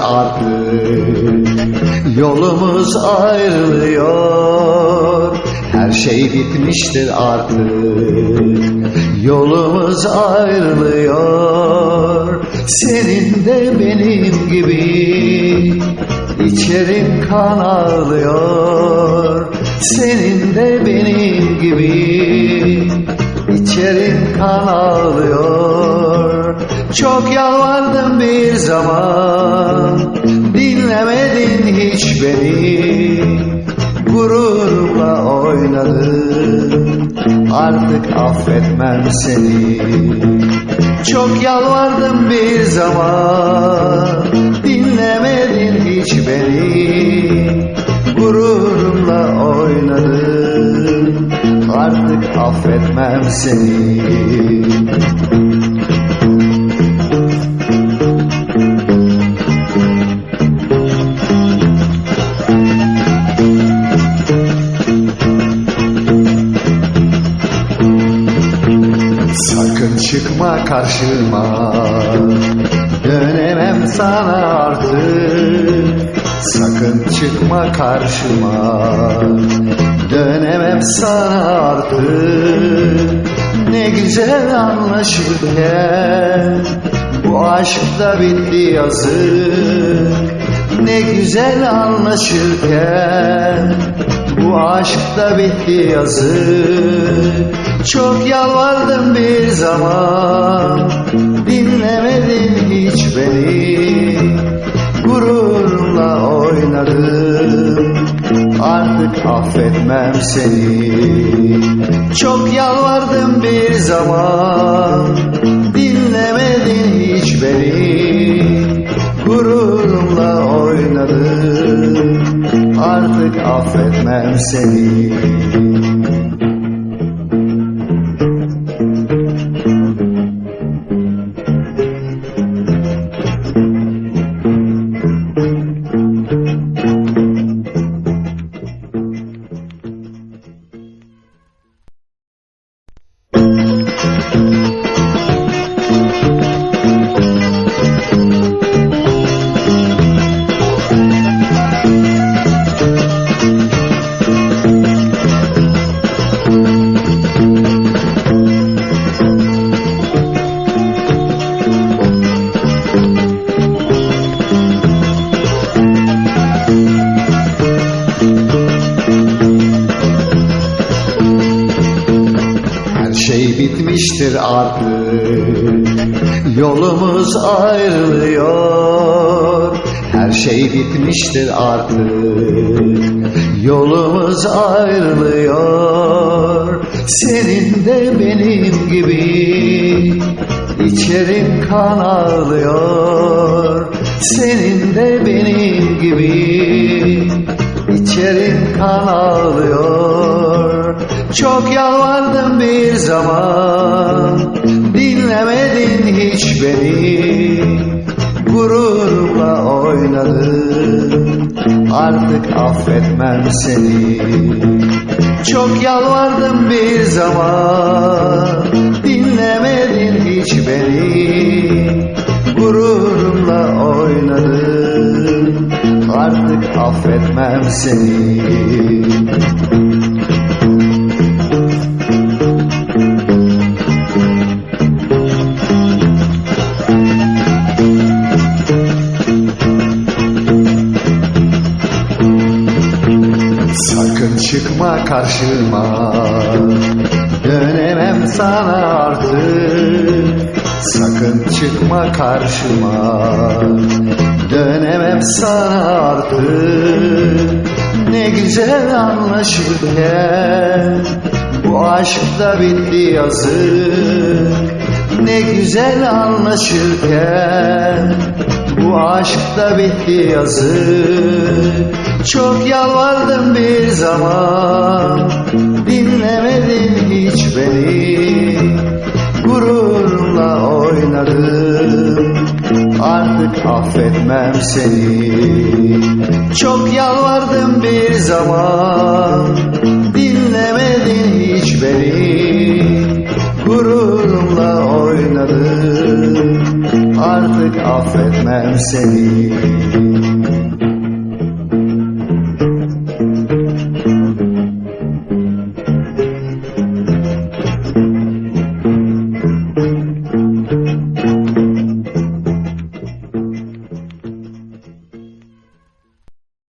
artık Yolumuz ayrılıyor. Her şey bitmiştir artık Yolumuz ayrılıyor. Senin de benim gibi İçerim kan ağlıyor. Senin de benim gibi İçerim kan ağlıyor. Çok yalvardım bir zaman beni Gururumla oynadın. Artık affetmem seni. Çok yalvardım bir zaman Dinlemedin hiç beni. Gururumla oynadın Artık affetmem seni çıkma karşıma. Dönemem sana artık Sakın çıkma karşıma. Dönemem sana artık Ne güzel anlaşırken Bu aşk da bitti yazık. Ne güzel anlaşırken bu aşk da bitti yazık. Çok yalvardım bir zaman. Dinlemedin hiç beni. Gururumla oynadın Artık affetmem seni. Çok yalvardım bir zaman. Dinlemedin hiç beni affetmem seni bitmiştir artık. Yolumuz ayrılıyor. Her şey bitmiştir artık. Yolumuz ayrılıyor. Senin de benim gibi. İçerim kan ağlıyor. Senin de benim gibi. İçerim kan ağlıyor. Çok yalvardım bir zaman beni Gururumla oynadın. Artık affetmem seni. Çok yalvardım bir zaman Dinlemedin hiç beni. Gururumla oynadın Artık affetmem seni çıkma karşıma. Dönemem sana artık Sakın çıkma karşıma. Dönemem sana artık Ne güzel anlaşırken Bu aşk da bitti yazık. Ne güzel anlaşırken bu aşk da bitti yazık. Çok yalvardım bir zaman Dinlemedin hiç beni. Gururumla oynadın Artık affetmem seni. Çok yalvardım bir zaman Dinlemedin hiç beni. Gururumla oynadın Artık affetmem seni